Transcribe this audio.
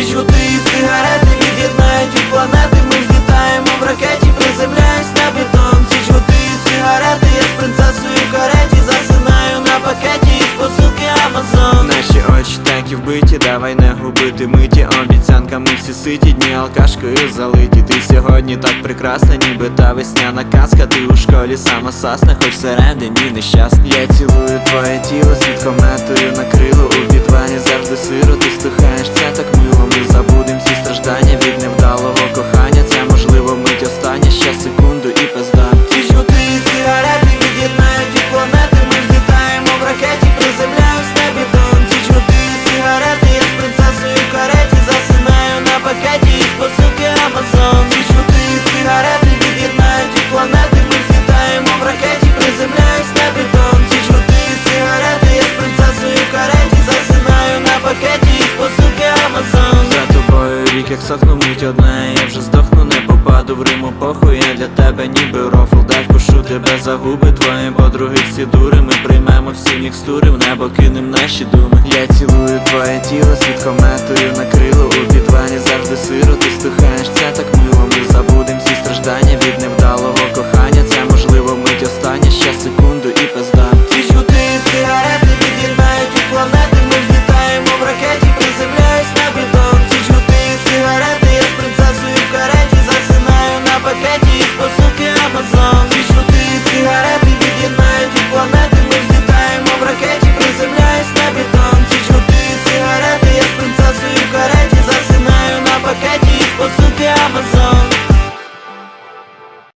Ці чути і сигарети від'єднають від планети. Ми злітаємо в ракеті, приземляюсь на бетон. Ці чути і сигарети, я з принцесою в кареті. Засинаю на пакеті із посилки Амазон Наші очі так і вбиті, давай не губити миті. Обіцянками всі ситі, дні алкашкою залиті. Ти сьогодні так прекрасна, ніби та весняна казка. Ти у школі сама сасна, хоч всередині нещасна. Я цілую твоє тіло, світ кометою накрило як сохну мить одна Я вже здохну, не попаду в Риму похуй Я для тебе ніби рофл. Дай вкушу тебе за губи Твої подруги всі дури. Ми приймемо всі мікстури В небо кинем наші думи. Я цілую твоє тіло, світ кометою накрило У підвалі. Завжди сиро, ти стухаєш, це так some nice